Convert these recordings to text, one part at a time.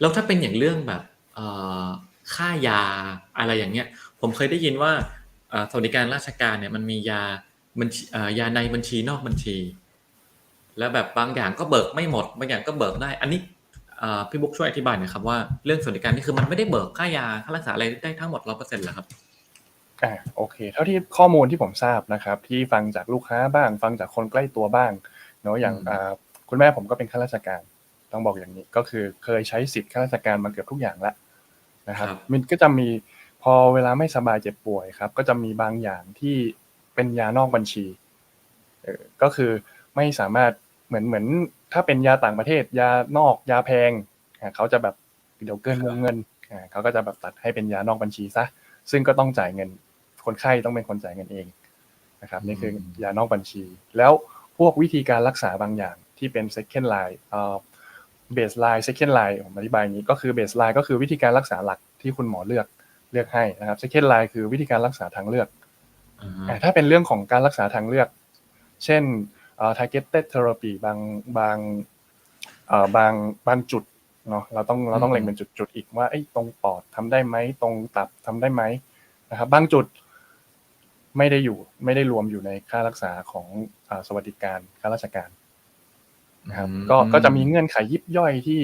แล้วถ้าเป็นอย่างเรื่องแบบเอ่อค่ายาอะไรอย่างเงี้ย ผมเคยได้ยินว่าเอ่อสวัสดิการราชการเนี่ยมันมียาบัญชีเอ่อยาในบัญชีนอกบัญชี แล้วแบบบางอย่างก็เบิกไม่หมด บางอย่างก็เบิกได้ อันนี้เอ่อพี่บุ๊กช่วยอธิบายหน่อยครับว่าเรื่องสวัสดิการนี่คือมันไม่ได้เบิกค่ายาค่ารักษาอะไรได้ทั้งหมดร้อยเปอร์เซ็นต์เหรอครับอ่าโอเค เท่าที่ข้อมูลที่ผมทราบนะครับ ที่ฟังจากลูกค้าบ้าง ฟังจากคนใกล้ตัวบ้างเนาะอย่างอืมอ่าคุณแม่ผมก็เป็นข้าราชการ ต้องบอกอย่างนี้ก็คือเคยใช้สิทธิ์ข้าราชการมาเกือบทุกอย่างแล้วนะครับ มันก็จะมีพอเวลาไม่สบายเจ็บป่วยครับ ก็จะมีบางอย่างที่เป็นยานอกบัญชีเออก็คือไม่สามารถเหมือนเหมือน ถ้าเป็นยาต่างประเทศ ยานอกยาแพงอ่าเขาจะแบบเดี๋ยวเกินวงเงินอ่าเขาก็จะแบบตัดให้เป็นยานอกบัญชีซะซึ่งก็ต้องจ่ายเงิน คนไข้ต้องเป็นคนจ่ายเงินเองนะครับนี่คืออืมยานอกบัญชี แล้วพวกวิธีการรักษาบางอย่างที่เป็น second line เอ่อ baseline second line ผมอธิบายอย่างนี้ก็คือ baseline ก็คือวิธีการรักษาหลักที่คุณหมอเลือกเลือกให้นะครับ second line คือวิธีการรักษาทางเลือกอ่าอ่าถ้าเป็นเรื่องของการรักษาทางเลือก เช่นเอ่อ targeted therapy บางบางเอ่อบางบางจุดเนาะเราต้องเราต้องเล็งเป็นจุดๆอีกว่าไอ้ยตรงปอดทำได้ไหมตรงตับทำได้ไหมนะครับบางจุดไม่ได้อยู่ไม่ได้รวมอยู่ในค่ารักษาของอาสวัสดิการค่าราชการ นะครับอืมก็ก็จะมีเงื่อนไขยิบย่อยที่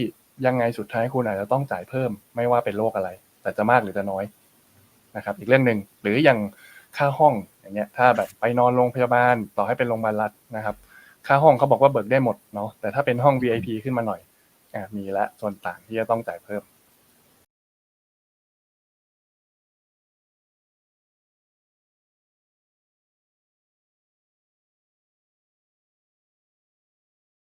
ยังไงสุดท้ายคุณอาจจะต้องจ่ายเพิ่ม ไม่ว่าเป็นโรคอะไร แต่จะมากหรือจะน้อยนะครับ อีกเรื่องหนึ่งหรืออย่างค่าห้องอย่างเงี้ย ถ้าแบบไปนอนโรงพยาบาลต่อให้เป็นโรงพยาบาลรัฐนะครับ ค่าห้องเขาบอกว่าเบิกได้หมดเนาะแต่ถ้าเป็นห้อง VIP ขึ้นมาหน่อยอ่ามีละส่วนต่างที่จะต้องจ่ายเพิ่ม